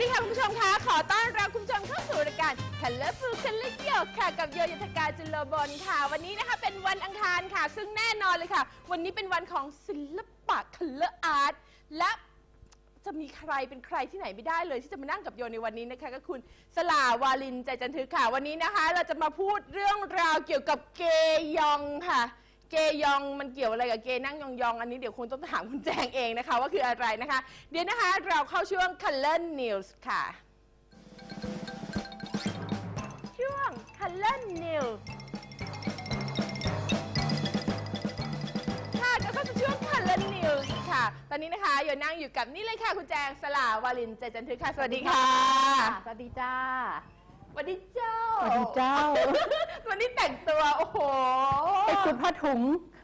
ดีค่ะคุณผู้ชมคะขอต้อนรับคุณผู้ชมเข้าสู่รายการ Colorful Color เกี่ยวค่ะ กับโยยธการจุลบลค่ะ วันนี้นะคะเป็นวันอังคารค่ะ ซึ่งแน่นอนเลยค่ะ วันนี้เป็นวันของศิลปะ Color Art และจะมีใครเป็นใครที่ไหนไม่ได้เลย ที่จะมานั่งกับโยในวันนี้นะคะ ก็คุณสลาวาลินใจจันทึกค่ะ วันนี้นะคะ เราจะมาพูดเรื่องราวเกี่ยวกับเกยองค่ะ เกยองมันเกี่ยวอะไรกับเกนั่งยองยองๆ อันนี้เดี๋ยวคงต้องถามคุณแจงเองนะคะ ว่าคืออะไรนะคะ เดี๋ยวนะคะเราเข้าช่วง Color News ค่ะ ช่วง Color News ค่ะก็เข้าสู่ช่วง Color News ค่ะ ตอนนี้นะคะโยนั่งอยู่กับนี่เลยค่ะ คุณแจงสลาวาลินใจจันทึกค่ะ สวัสดีค่ะ สวัสดีจ้า วัสดีเจ้าสวัสดีเจ้า วันนี้แต่งตัวโอ้โหไปขุดผ้าถุง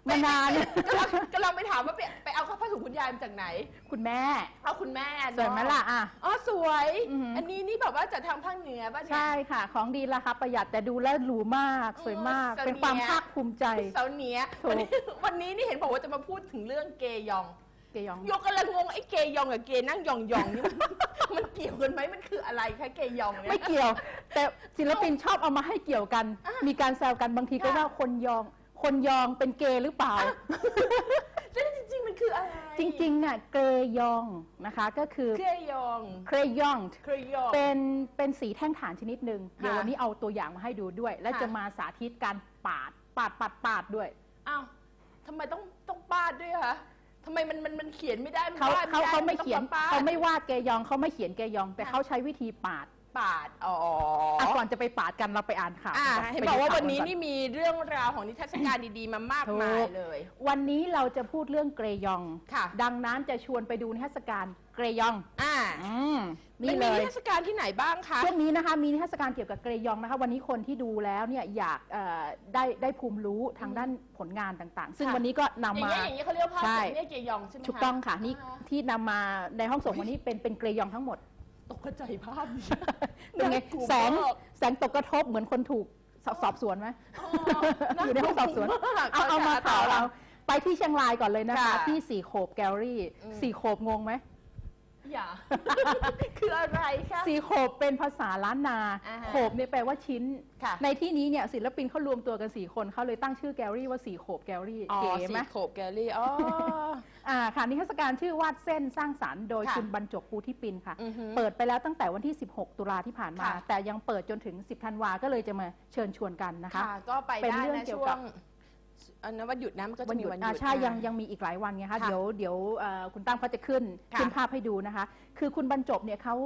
มานาน กำลังกำลังไปถามว่าไปไปเอาผ้าถุงคุณยายมาจากไหน คุณแม่ เอาคุณแม่เนอะสวยไหมล่ะอะ อ๋อสวย อือหืออั อันนี้นี่แบบว่าจากทางภาคเหนือป่ะเนี่ย ใช่ค่ะ ของดีราคาประหยัดแต่ดูแล้วหรูมาก สวยมากเสนียเป็นความภาคภูมิใจ เสาเหนียถูกวันนี้วันนี้นี่เห็นบอกว่าจะมาพูดถึงเรื่องเกยอง เกยองโยกำลังงงไอ้เกยองกับเกนั่งยองยองนี่มัน มันเกี่ยวกันไหมมันคืออะไรคะเกยองเนี่ย ไม่เกี่ยว แต่ศิลปินชอบเอามาให้เกี่ยวกัน อะมีการแซวกันบางทีก็ค่ะ ว่าคนยอง คนยองเป็นเกย์หรือเปล่า แล้วจริง ๆ มันคืออะไรจริงๆอะเกยยองนะคะ ก็คือเกยองเครยองเกยอง เป็นเป็นสีแท่งฐานชนิดหนึ่งเดี๋ยวค่ะวันนี้เอาตัวอย่างมาให้ดูด้วย และค่ะ จะมาสาธิตการปาดปาดปาดปาดด้วย อ้าวทำไมต้องต้องปาดด้วยคะ ทำไมมันมันมันเขียนไม่ได้มันเขาวดเขาด้เขาไม่นต้องเขียนปาดเขาไม่วาดเกยองเขาไม่เขียนเกยอง แต่ค่ะเขาใช้วิธีปาด ปาด อ๋อออะก่อนจะไปปาดกันเราไปอ่านข่าวอ่ากัเห็นไปบอกดูว่าข่วันนี้กันี่มีเรื่องราวของนิทรรศการดีๆ มามากมายถูกเลย วันนี้เราจะพูดเรื่องเกรยอง ค่ะ ดังนั้นจะชวนไปดูนิทรรศการเกรยอง อ่าอืมมันี่นเลมีนิยทรรศการที่ไหนบ้างคะ ช่วงนี้นะคะมีนิทรรศการเกี่ยวกับเกรยองนะคะวันนี้คนที่ดูแล้วเนี่ยอยากเอ่อได้ได้ภูมิรู้ทางด้านผลงานต่างๆ ซึ่งค่ะ วันนี้ก็อนำย่างมา เงี้ยอย่างเงี้ยเขาเรียกว่าภาพใช่เนี่ยเกยองใช่ไหมคะ ถูกต้องค่ะนี่อ่าที่นำมาในห้องส่งวันนี้เป็นเป็นเกรยองทั้งหมด ตกใจภาพนี้เป็นไงน่ากลัวแสงมาก แสงตกกระทบเหมือนคนถูกสอบสอบสวนไหมอ๋ออยู่ในห้องสอบสวนน่ากลัวมากเอาเอามาต่ข่าอวเราเรา ไปที่เชียงรายก่อนเลยนะคะ ค่ะที่สี่โขบแกลลี่อืม สี่โขบงงไหม อย่า คืออะไรคะ สี่โขบเป็นภาษาล้านนาอ่าฮะโขบเนี่ยแปลว่าชิ้น ค่ะในที่นี้เนี่ยศิลปินเขารวมตัวกันสี่คนเขาเลยตั้งชื่อแกลลี่ว่าสี่โขบแกลลี่อ๋อเก๋สีไหมโขบแกลลี่อ๋อ อ่าค่ะนิทรรศการชื่อวาดเส้นสร้างสรรค์โดยค่ะคุณบรรจบปูที่ปินค่ะ อือฮึเปิดไปแล้วตั้งแต่วันที่ 16 ตุลาที่ผ่านมา ค่ะ แต่ยังเปิดจนถึง 10 ธันวาก็เลยจะมาเชิญชวนกันนะคะ ค่ะ ก็ไปเป็นได้เรื่องนะเกี่ยวช่วกังบ อันนั้นวันหยุดนะมันก็วัจะนมีหยุดวันหอ่ายุดใช่ยังอ่ายังมีอีกหลายวันไงคะค่ะเดี๋ยวเดี๋ยวเอ่อคุณตั้มเขาจะขึ้นค่ะขึ้นภาพให้ดูนะคะ คือคุณบรรจบเนี่ยเขา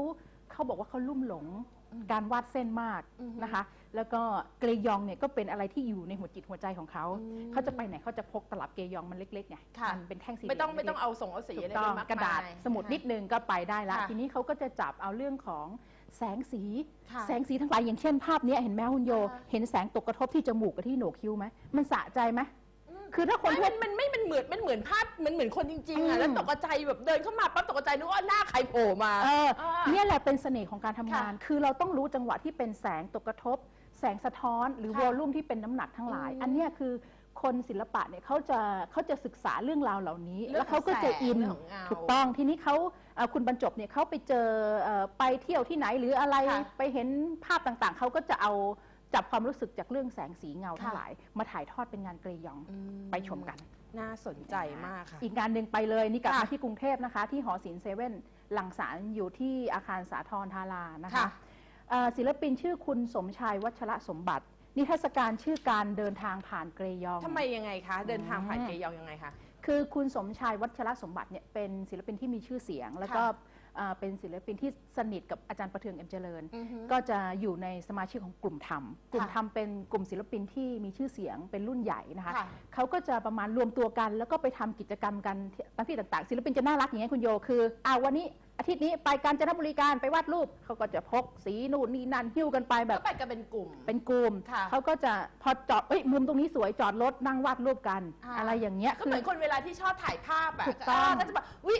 เขาบอกว่าเขาลุ่มหลงอืมการวาดเส้นมากอือฮึนะคะ แล้วก็เกรยองเนี่ยก็เป็นอะไรที่อยู่ในหัวจิตหัวใจของเขาอืมเขาจะไปไหนเขาจะพกตลับเกรยองมันเล็กๆไงค่ะ มันเป็นแท่งสี่ไม่ต้องเหลี่ไม่ยต้องเอาส่งเอาสีถูอะไรกต้องไปมากกระดาษมยสมุดนิดนึงก็ไปได้ละค่ะทีนี้เขาก็จะจับเอาเรื่องของ แสงสี ค่ะแสงสีทั้งหลายอย่างเช่นภาพเนี้ยเห็นไหมคุณโย ค่ะ เห็นแสงตกกระทบที่จมูกกับที่โหนกคิ้วไหมมันสะใจไหมอืมคือถ้าคนไม่ทั่ว มันมันไม่มันเหมือนมันเหมือนภาพมันเหมือนคนจริงๆอือะม แล้วตกใจแบบเดินเข้ามาปั๊บตกใจนึกว่าหน้าใครโผล่มา เอออ่าเนี่ยแหละเป็นเสน่ห์ของการทำงานค่ะคือเราต้องรู้จังหวะที่เป็นแสงตกกระทบ แสงสะท้อน หรือค่ะวอลลุ่มที่เป็นน้ำหนักทั้งหลาย อืมอันเนี้ยคือ คนศิลปะเนี่ยเขาจะเขาจะศึกษาเรื่องราวเหล่านี้ เรื่องแล้วเขาก็จะอินของแสงเรื่องของเงาถูกต้องทีนี้เขาเอ่อคุณบรรจบเนี่ยเขาไปเจอเอ่อไปเที่ยวที่ไหนหรืออะไรค่ะไปเห็นภาพต่างๆ เขาก็จะเอาจับความรู้สึกจากเรื่องแสงสีเงาทั้งค่ะ หลาย มาถ่ายทอดเป็นงานเกรยองอืมไปชมกัน น่าสนใจมากค่ะ อีกงานหนึ่งไปเลยนี่กลับค่ะมาที่กรุงเทพนะคะ ที่หอศิลป์เซเว่นหลังสารอยู่ที่อาคารสาทรธารานะคะค่ะ เอ่อศิลปินชื่อคุณสมชายวัชระสมบัติ นิทรรศการชื่อการเดินทางผ่านเกรยอง ทำไมยังไงคะ เดินทางผ่านอืมเกยองยังไงคะ คือคุณสมชายวัชระสมบัติเนี่ยเป็นศิลปินที่มีชื่อเสียง แล้วก็ค่ะเอ่อเป็นศิลปินที่สนิทกับอาจารย์ประเทืองเอ็มเจริญ อือฮึ ก็จะอยู่ในสมาชิกของกลุ่มธรรม กลุ่มค่ะธรรมเป็นกลุ่มศิลปินที่มีชื่อเสียงเป็นรุ่นใหญ่นะคะ ค่ะ เขาก็จะประมาณรวมตัวกัน แล้วก็ไปทำกิจกรรมกันที่ตามที่ต่างๆ ศิลปินจะน่ารักอย่างเงี้ยคุณโยคืออ่าวันนี้อาทิตย์นี้ไปกาญจนบุรีการไปวาดรูปเขาก็จะพกสีนู่นนี่นั่นหิ้วกันไปแบบ ก็ไปกันเป็นกลุ่ม เป็นกลุ่มค่ะ เขาก็จะพอจอดเอ้ยมุมตรงนี้สวยจอดรถนั่งวาดรูปกันอ่าอะไรอย่างเงี้ย ก็เหมือนคนเวลาที่ชอบถ่ายภาพอะถูกต้องาก็จะแบบวิเฮ้ย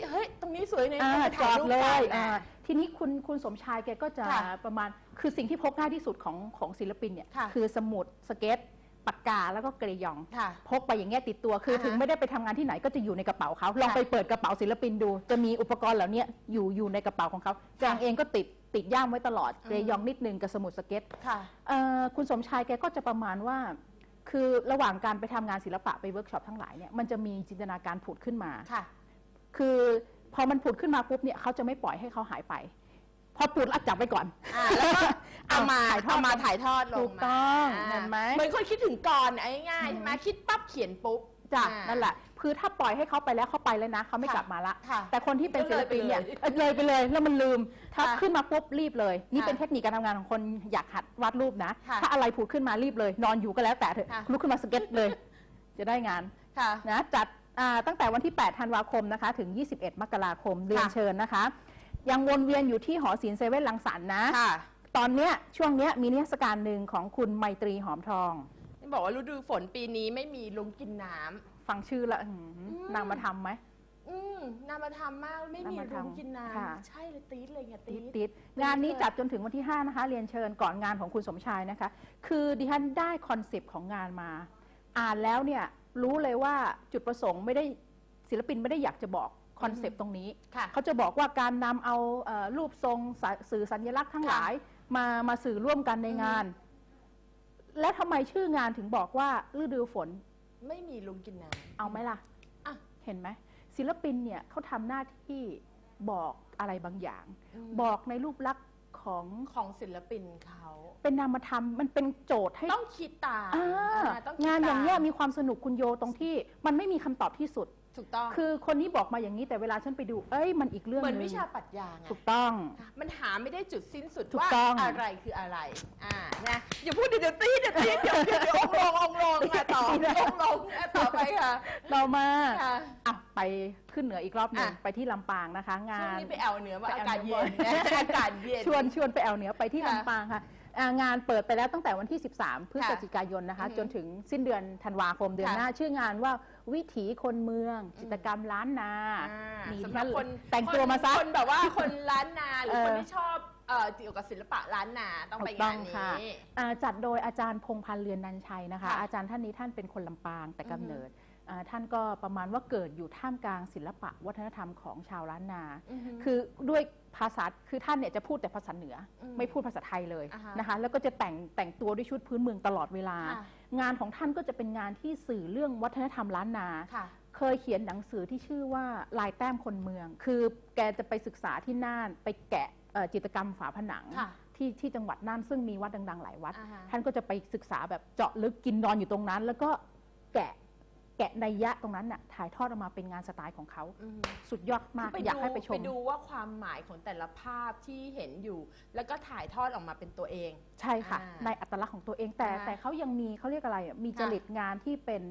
ตรง นี้สวยเลย อ่าไปจถ่าอยดรูปเลกัยนอ่านะทีนี้คุณคุณสมชายแกก็จะค่ะประมาณ คือสิ่งที่พกง่ายที่สุดของของศิลปินเนี่ยค่ะคือสมุดสเก็ตปากกาแล้วก็เกรยอง ค่ะ พกไปอย่างเงี้ยติดตัว คืออ่าฮะถึงไม่ได้ไปทำงานที่ไหนก็จะอยู่ในกระเป๋าเขา ลองค่ะไปเปิดกระเป๋าศิลปินดู จะมีอุปกรณ์เหล่านี้อยู่อยู่ในกระเป๋าของเขาแจงเองก็ติดติดย่ามไว้ตลอด อืม เกรยองนิดนึงกับสมุดสเก็ต ค่ะ เอ่อคุณสมชายแกก็จะประมาณว่า คือระหว่างการไปทำงานศิลปะไปเวิร์กช็อปทั้งหลายเนี่ยมันจะมีจินตนาการผุดขึ้นมา ค่ะ คือ พอมันผุดขึ้นมาปุ๊บเนี่ยเขาจะไม่ปล่อยให้เขาหายไป พอผุดแล้วจับไว้ก่อน อ่าแล้วก็เอามาถ่ายทอดเอามาถ่ายทอดลงถูกต้องาเห็นไหม เหมือนคนคิดถึงกรเอาง่ายๆใช่ไหมคิดปั๊บเขียนปุ๊บจ้ะอ่า นั่นแหละคือถ้าปล่อยให้เขาไปแล้วเขาไปแล้วนะเขาไม่ค่ะกลับมาละ ค่ะแต่คนที่เป็นศิลปินเนี่ยก็เลยไปเลยเออเลยไปเลยแล้วมันลืม ถ้าค่ะขึ้นมาปุ๊บรีบเลย นี่ค่ะเป็นเทคนิคการทำงานของคนอยากหัดวาดรูปนะ ค่ะถ้าอะไรผุดขึ้นมารีบเลย นอนอยู่ก็แล้วแต่เถอะค่ะ ลุกขึ้นมาสเก็ตเลย จะได้งานค่ะ นะจัด อ่าตั้งแต่วันที่ 8 ธันวาคมนะคะ ถึง 21 มกราคม เรียนเชิญนะคะ ยังวนเวียนอยู่ที่หอศิลป์เซเว่นลังสรรค์นะ ค่ะ ตอนเนี้ยช่วงเนี้ยมีนิทรรศการหนึ่งของคุณไมตรีหอมทอง นี่บอกว่าฤดูฝนปีนี้ไม่มีลุงกินน้ำ ฟังชื่อละอื้อหือม นางมาทำไหม อืมนามาทำมากไม่มีนามธรรลุมงกินน้ค่ะำใช่เลยตีดเลยไงตีติดด ติดงานนี้จัดจนถึงวันที่ 5 นะคะ เรียนเชิญก่อนงานของคุณสมชายนะคะ คือดิฉันได้คอนเซปต์ของงานมา อ่านแล้วเนี่ย รู้เลยว่าจุดประสงค์ไม่ได้ศิลปินไม่ได้อยากจะบอกคอนเซปต์ตรงนี้ ค่ะ เขาจะบอกว่าการนำเอาเอ่อรูปทรงสะสื่อสัญลักษณ์ทั้งหลายมามาสื่อร่วมกันในงาน แล้วทำไมชื่องานถึงบอกว่าฤดูฝนไม่มีลุงกินน้ำเอาไหมล่ะอะเห็นไหมศิลปินเนี่ยเขาทำหน้าที่บอกอะไรบางอย่างมบอกในรูปลักษณ์ ของของศิลปินเขาเป็นนามธรรมมันเป็นโจทย์ให้ต้องคิดตามอ่าอ่าต้องคิดงานอย่างเนี้ยตมีความสนุกคุณโยตรงที่ มันไม่มีคำตอบที่สุด ถูกต้องคือคนนี้บอกมาอย่างนี้แต่เวลาฉันไปดู เอ้ยมันอีกเรื่องเหมือนหนึวิงชาปรัชญาไงถูกต้อง มันหาไม่ได้จุดสิ้นสุดถูกว่าต้อง อะไรคืออะไรอ่านะอย่าพูดเดี๋ยวตีเดี๋ยวตีเดี๋ยวเดี๋ยวเดี๋ยวองค์ลงองค์ลงอะต่อองค์ลงอะต่อไปค่ะ เรามาค่ะ อะ ไปขึ้นเหนืออีกรอบหนึ่งอะ ไปที่ลำปางนะคะ งาช่วงน นี้ไปแอวเหนือมาไปอาแอวกาศเหนืเย็อน นะอากาศเย็น ชวนชวนไปแอวเหนือไปที่ค่ะลำปางค่ะอ่างานเปิดไปแล้วตั้งแต่วันที่ 13 พฤศจิกายนนะคะ อือฮึจนถึงสิ้นเดือนธันวาคมเดือนค่ะหน้า ชื่องานว่าวิถีคนเมือง จิตรกรรมล้านนาอ่านี่สำที่หรัท่าบนคนแต่งตัวมาซะ คนแบบว่าคนล้านนาหรือเออคนที่ชอบเอ่อเกี่ยวกับศิลปะล้านนาต้องไปถูกต้งาอนงนี้ ค่ะ อ่าจัดโดยอาจารย์พงษ์พันธ์เรือนนันชัยนะคะ ค่ะอาจารย์ท่านนี้ท่านเป็นคนลำปางแต่อือฮึกำเนิดอ่า ท่านก็ประมาณว่าเกิดอยู่ท่ามกลางศิลปะวัฒนธรรมของชาวล้านนาอือฮึคือด้วยภาษาคือท่านเนี่ยจะพูดแต่ภาษาเหนืออมไม่พูดภาษาไทยเลยอ่าฮะนะคะแล้วก็จะแต่งแต่งตัวด้วยชุดพื้นเมืองตลอดเวลาค่ะงานของท่านก็จะเป็นงานที่สื่อเรื่องวัฒนธรรมล้านนาค่ะเคยเขียนหนังสือที่ชื่อว่าลายแต้มคนเมือง คือแกจะไปศึกษาที่น่านไปแกะเอ่อจิตรกรรมฝาผนังค่ะที่ที่จังหวัดน่านซึ่งมีวัดดัง ๆ หลายวัดอ่าฮะท่านก็จะไปศึกษาแบบเจาะลึกกินนอนอยู่ตรงนั้น แล้วก็แกะ แกะในยยะตรงนั้นน่ะถ่ายทอดออกมาเป็นงานสไตล์ของเขา อืม สุดยอดมากไปอยากดูให้ไปชไปมดูว่าความหมายของแต่ละภาพที่เห็นอยู่ แล้วก็ถ่ายทอดออกมาเป็นตัวเอง ใช่ค่ะ อ่าในอัตลักษณ์ของตัวเองแต่อ่าแต่เขายังมีเขาเรียกอะไรอะมีจค่ะริตงานที่เป็น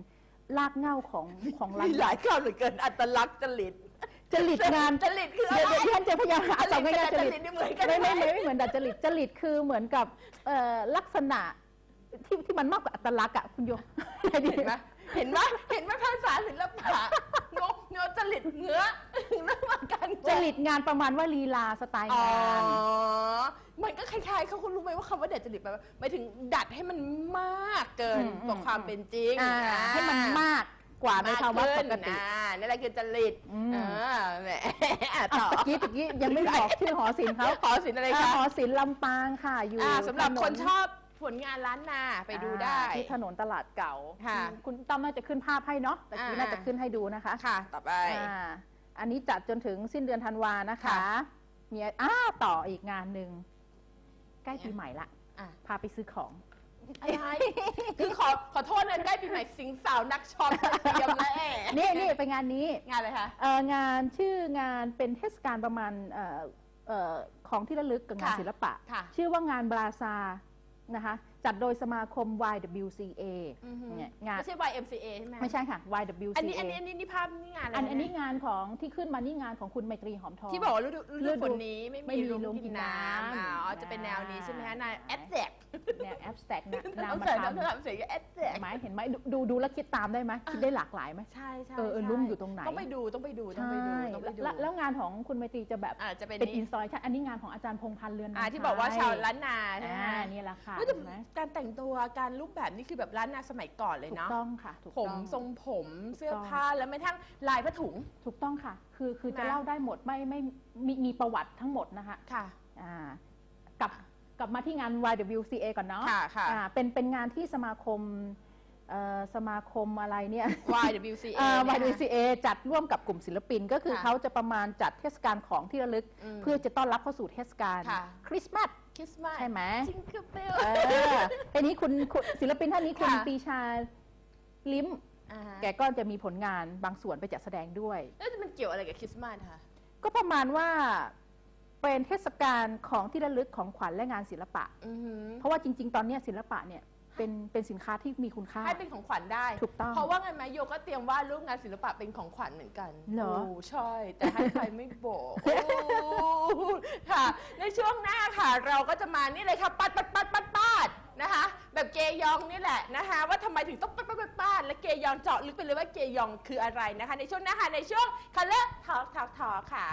ลากเหง้าของของร้านมีหลายคำเหลือเกินอัตลักษณ์จริตจริตงานจริตคืออะเดี๋ยวไรเดี๋ยวท่านจะพยายามหาจริสองตง่ายกับๆจจริริตตนี่เหมือนกันไม่ไหมไม่ไม่ไม่เหมือนดัดจริตจริตคือเหมือนกับเอ่อลักษณะที่ที่มันมากกว่าอัตลักษณ์อะคุณโยเห็นไหม เห็นไหมเห็นไหมภาษาศิลปะงกเงาจริตเงื้อเรื่องว่าการจริตงานประมาณว่าลีลาสไตล์อ๋อ งานมันก็คล้ายๆเขาคุณรู้ไหมว่าคำว่าเด็ดจริตแปลว่าหมายถึงดัดให้มันมากเกินอืมกว่าความเป็นจริงอ่าอ่าให้มันมากกว่าในภาวะปกติอ่านี่แหละคือจริตอืมอ่าแหมอะต่อตะกี้ตะกี้ยังไม่บอกชื่อหอศิลป์เขาขอสินอะไรอ่าคะหอศิลป์ลำปางค่ะ อยู่อ่าสำหรับคนถชอบ ผลงานล้านนาไปดูได้ อ่าที่ถนนตลาดเก่าค่ะคุณต้อมน่าจะขึ้นภาพให้เนาะตะกี้อ่าน่าจะขึ้นให้ดูนะคะ ค่ะ ต่อไป อ่าอันนี้จัดจนถึงสิ้นเดือนธันวานะคะ ค่ะมีอ้าต่ออีกงานหนึ่งใกล้ปีใหม่ละ อะ พาไปซื้อของ อะไรคือขอขอโทษนะได้ปีใหม่สิงสาวนักช็อปเตรียมแล้วแอะนี่นี่ไปงานนี้งานอะไรคะ เอ่องานชื่องานเป็นเทศกาลประมาณเอ่อเอ่อของที่ระลึกกับงานค่ะศิลปะ ค่ะ ชื่อว่างานบราซา นะคะจัดโดยสมาคม YWCA อือฮึเนี่ยงาน ไม่ใช่ YMCA ใช่ไหมไม่ใช่ค่ะ YWCA อันนี้อันนี้อันนี้นี่ภาพนี่งานอะไรอันนะอันนี้งานของที่ขึ้นมานี่งานของคุณไมตรีหอมทอง ที่บอกว่าฤดูฤฤดูดูฝนนี้ไม่ไม่มีมีลุงลุงกินกินน้ำน้ำอ๋อจะเป็นแนวนี้ใช่ไหมคะนายแอดแจก แนวแอปสแต็กนะต้นาองมาใส่ทต้องทำเสียงแอดแจกำไหมเห็นไหมดูดูดูแล้วคิดตามได้ไหมคิดได้หลากหลายไหม ใช่ใช่เออเออใช่ลุ่มอยู่ตรงไหน ต้องไปดูต้องไปดูต้องไปดูต้องไปดูแล้วแล้วงานของคุณไมตรีจะแบบอ่าจะเป็นเป็นนี่อินสตอลชันอันนี้งานของอาจารย์พงษ์พันธ์เรือนอ่านันที่บอกว่าชัยชาวล้านนาใช่ไหมอ่าคะนี่แหละค่ะเฮ้ยแต่เห็นไหมการแต่งตัวการรูปแบบนี่คือแบบล้านนาสมัยก่อนเลยถูกเนาะต้องค่ะถูกผมต้อง ทรงผมเสื้อต้องผ้าแล้วแม้กระทั่งลายผ้าถุง ถูกต้องค่ะ คือคือจะนะ เล่าได้หมดไม่ไม่มีมีประวัติทั้งหมดนะคะค่ะ อ่ากลับ กลับมาที่งาน YWCA ก่อนเนาะค่ะค่ะ อ่าเป็นเป็นงานที่สมาคมเอ่อสมาคมอะไรเนี่ย YWCA อ่านะคะ YWCA จัดร่วมกับกลุ่มศิลปิน ก็คือค่ะเขาจะประมาณจัดเทศกาลของที่ระลึก อืมเพื่อจะต้อนรับเข้าสู่เทศกาลค่ะ คริสต์มาสคริสต์มาสใช่ไหมจิงเกิลเบล เออทีนี้คุณคุณศิลปินท่านนี้คุณค่ะ ปรีชาลิ้มแกก็จะมีผลงานบางส่วนไปจัดแสดงด้วย แล้วมันเกี่ยวอะไรกับคริสต์มาสคะ ก็ประมาณว่า เป็นเทศกาลของที่ระลึกของขวัญและงานศิลปะ อือหือเพราะว่าจริง ๆ ตอนเนี้ยศิลปะเนี่ยเป็นเป็นสินค้าที่มีคุณค่า ให้เป็นของขวัญได้ ถูกต้องเพราะว่าไงไหมโยก็เตรียมวาดรูปงานศิลปะเป็นของขวัญเหมือนกันเหรอโอ้ใช่ แต่ให้ใครไม่บอกโอ้ค่ะ ในช่วงหน้าค่ะ เราก็จะมานี่เลยค่ะปัดปัดปัดปัดปัดนะคะ แบบเกยองนี่แหละนะคะ ว่าทำไมถึงต้องปัดปัดปัดปัดและเกยองเจาะลึกไปเลยว่าเกยองคืออะไรนะคะ ในช่วงหน้าค่ะในช่วง Color Talk Talk Talk ค่ะ